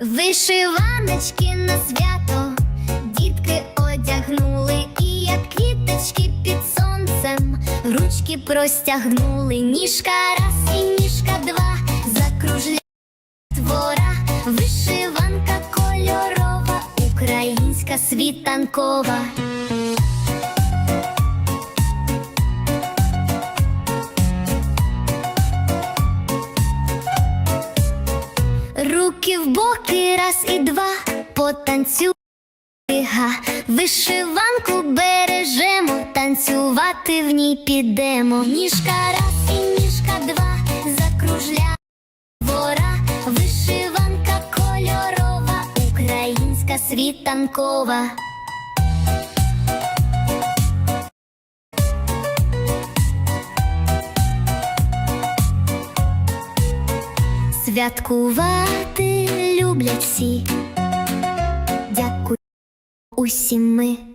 Вишиваночки на свято, дітки одягнули, і як квіточки під сонцем, ручки простягнули, ніжка раз і ніжка два, закружля твора, вишиванка кольорова, українська світанкова. Руки в боки, раз і два, потанцюй. Га, вишиванку бережемо, танцювати в ній підемо. Ніжка раз і ніжка два, закружля двора, вишиванка кольорова, українська світанкова. Святкувати люблять всі. Дякую усім ми.